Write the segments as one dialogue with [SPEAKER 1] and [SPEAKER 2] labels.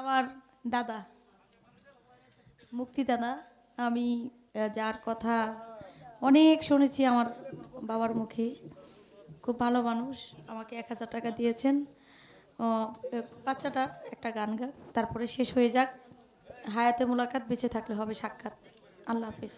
[SPEAKER 1] আমার দাদা, মুক্তি দাদা, আমি যার কথা অনেক শুনেছি আমার বাবার মুখে। খুব ভালো মানুষ, আমাকে এক হাজার টাকা দিয়েছেন। বাচ্চাটা একটা গান গাক, তারপরে শেষ হয়ে যাক। হায়াতে মোলাকাত, বেঁচে থাকলে হবে সাক্ষাৎ। আল্লাহ হাফিজ।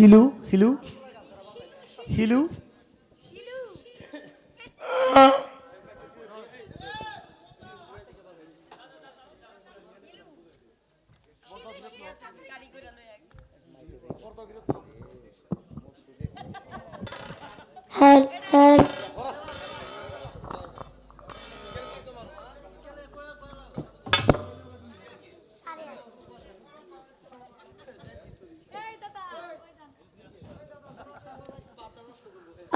[SPEAKER 2] হিলু হিলু হিলু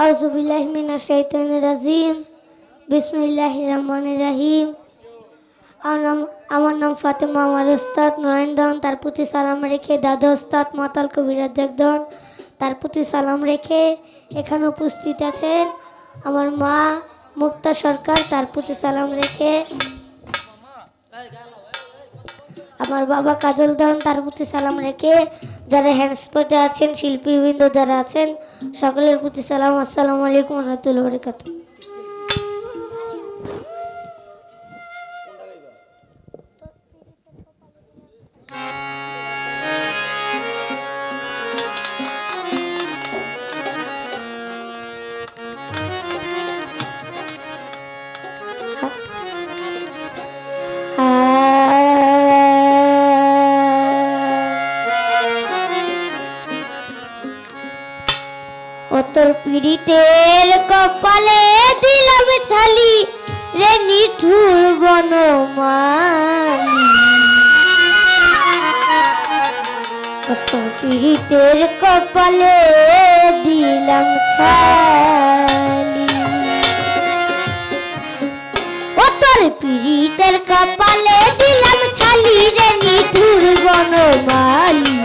[SPEAKER 3] আউযু বিল্লাহি মিনাশ শাইতানির রাজিম। বিসমিল্লাহির রহমানির রহিম। আমার নাম ফাতেমা, আমার উস্তাদ নয়নদন তার প্রতি সালাম রেখে দাদা উস্তাদ মাতাল কবিরাজ জগদন তার প্রতি সালাম রেখে এখানে উপস্থিত আছেন আমার মা মুক্তা সরকার। তার প্রতি সালাম রেখে আমার বাবা কাজল দন। তার প্রতি সালাম রেখে যারা হ্যান্ডস্পটে আছেন শিল্পীবৃন্দ যারা আছেন সকলের প্রতি সালাম আসসালামু আলাইকুম রহমতুল্লাহ পীড়িতের কপালে দিলাম ছালি রে নিঠুর বনমালি। পীড়িতের কপালে দিলাম ছালি। ও তোর পীড়িতের কপালে দিলাম ছালি রে নিঠুর বনমালি।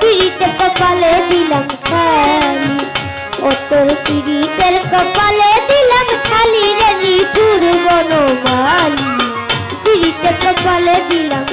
[SPEAKER 3] পীড়িতের কপালে দিলাম তোর পিড়িতের কপালে দিলাম খালি রে নিঠুর বনমালি পিড়িতের কপালে দিলাম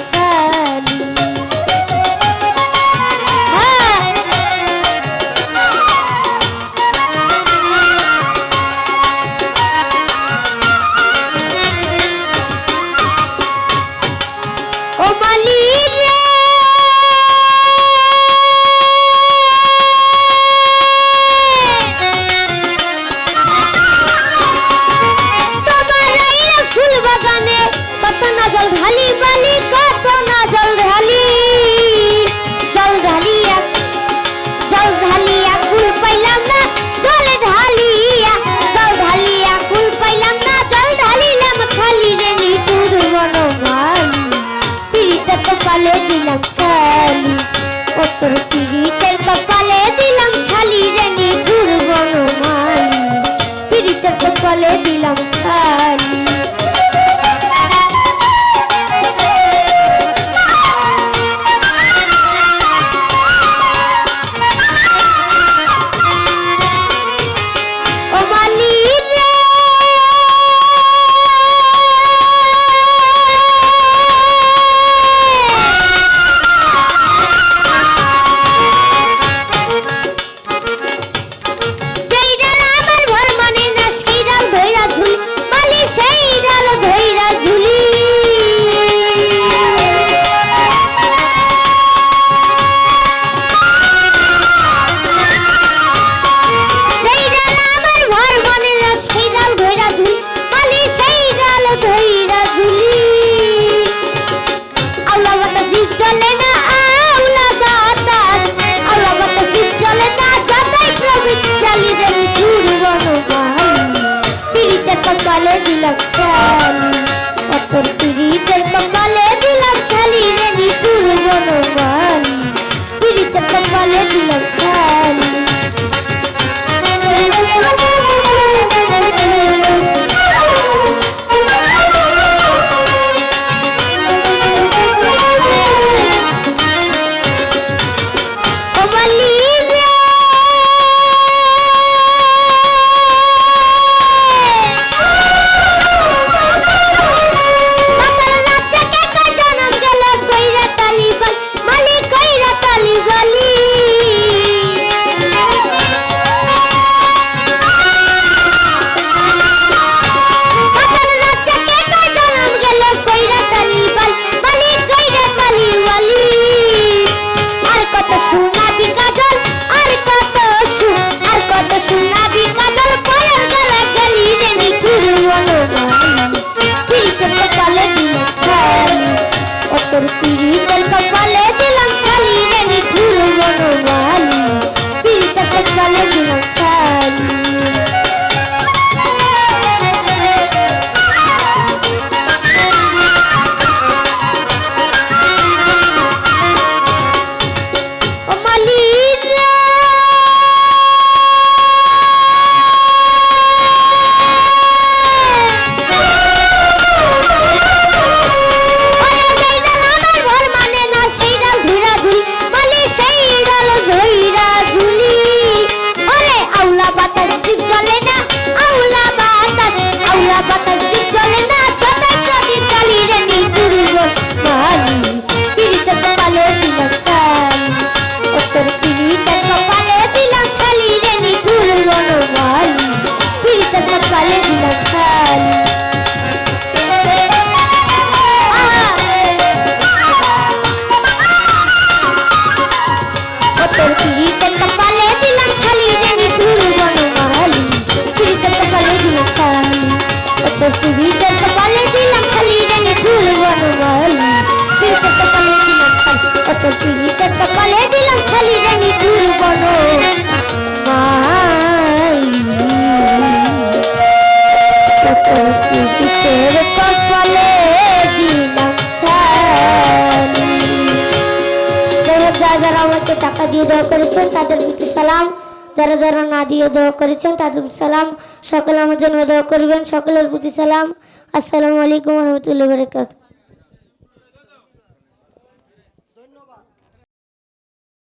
[SPEAKER 3] তোর পিড়িতে কপালে দিলাম ছালি জানি দুর্বল মালি পিড়িতে কপালে দিলাম ছালি তোর পিড়িতে কপালে দিলাম ছালি জানি দুর্বল মালি তোর পিড়িতে কপালে দিলাম ছালি যাই যারা যারা আমাকে টাকা দিয়ে দেওয়া করেছেন, তাদের প্রতি সালাম। যারা যারা না দিয়ে দোয়া করেছেন, তাদের সালাম। সকলে আমার জন্য দোয়া করবেন। সকলের প্রতি সালাম। আসসালামু আলাইকুম রহমতুল্লাহ বরকাত